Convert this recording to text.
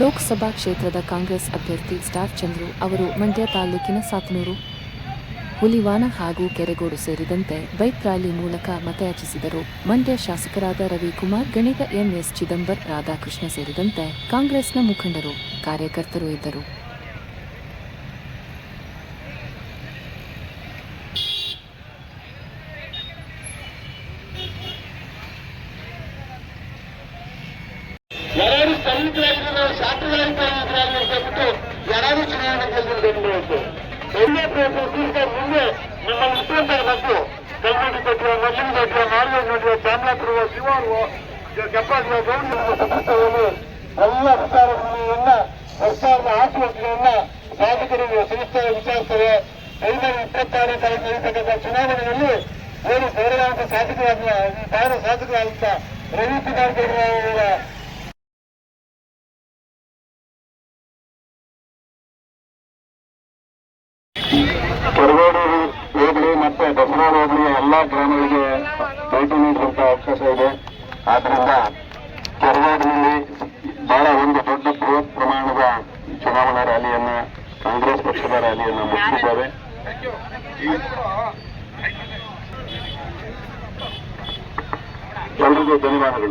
ಲೋಕಸಭಾ ಕ್ಷೇತ್ರದ ಕಾಂಗ್ರೆಸ್ ಅಭ್ಯರ್ಥಿ ಸ್ಟಾರ್ ಚಂದ್ರು ಅವರು ಮಂಡ್ಯ ತಾಲೂಕಿನ ಸಾತನೂರು, ಹುಲಿವಾನ ಹಾಗೂ ಕೆರೆಗೋಡು ಸೇರಿದಂತೆ ಬೈಕ್ ರ್ಯಾಲಿ ಮೂಲಕ ಮತಯಾಚಿಸಿದರು. ಮಂಡ್ಯ ಶಾಸಕರಾದ ರವಿಕುಮಾರ್, ಗಣಿತ ಎಂಎಸ್ ಚಿದಂಬರ್, ರಾಧಾಕೃಷ್ಣ ಸೇರಿದಂತೆ ಕಾಂಗ್ರೆಸ್ನ ಮುಖಂಡರು, ಕಾರ್ಯಕರ್ತರು ಇದ್ದರು. ಯಾರು ಪ್ರಯತ್ನ ಮುಂದೆ ನಿಮ್ಮ ಇಟ್ಟಂತ ಮಕ್ಕಳು ಕಲ್ಮಡಿ ಕೊಟ್ಟಿರೋ ಮಲ್ಲಿನ ಕೊಟ್ಟಿರೋ ನಾಲ್ಕು ನೋಡಿರೋ ಚಾಮರಾಪುರ ಶಿವಾರು ಕೆಪ್ಪಾಡುವ ಗೌರಿ ಎಲ್ಲ ವಿಚಾರಗಳನ್ನ ಸರ್ಕಾರದ ಆಶೀರ್ವಚನೆಯನ್ನ ಶಾಸಕರಿಗೆ ಸಂಸ್ಥೆಯ ವಿಚಾರಿಸ್ತಾರೆ ಐನೂರ ಇಪ್ಪತ್ತಾರನೇ ತಾರೀಕು ನಡೆಯತಕ್ಕಂಥ ಚುನಾವಣೆಯಲ್ಲಿ ಏನು ಗೌರವಾಂತ ಶಾಸಕರಾದ ತಾನು ರವಿ ರವಿಕುಮಾರ್ ಗೌಡ ಕೆರಗೋಡು ಹೋಬಳಿ ಮತ್ತೆ ದಸರಾ ಹೋಬಳಿಯ ಎಲ್ಲಾ ಗ್ರಾಮಗಳಿಗೆ ಭೇಟಿ ನೀಡುವಂತ ಅವಕಾಶ ಇದೆ. ಆದ್ರಿಂದ ಕೆರಗೋಡಿನಲ್ಲಿ ಬಹಳ ಒಂದು ದೊಡ್ಡ ಬೃಹತ್ ಪ್ರಮಾಣದ ಚುನಾವಣಾ ರ್ಯಾಲಿಯನ್ನ ಕಾಂಗ್ರೆಸ್ ಪಕ್ಷದ ರ್ಯಾಲಿಯನ್ನ ಮುಗಿಸಿದ್ದಾರೆ. ಎಲ್ರಿಗೂ ಧನ್ಯವಾದಗಳು.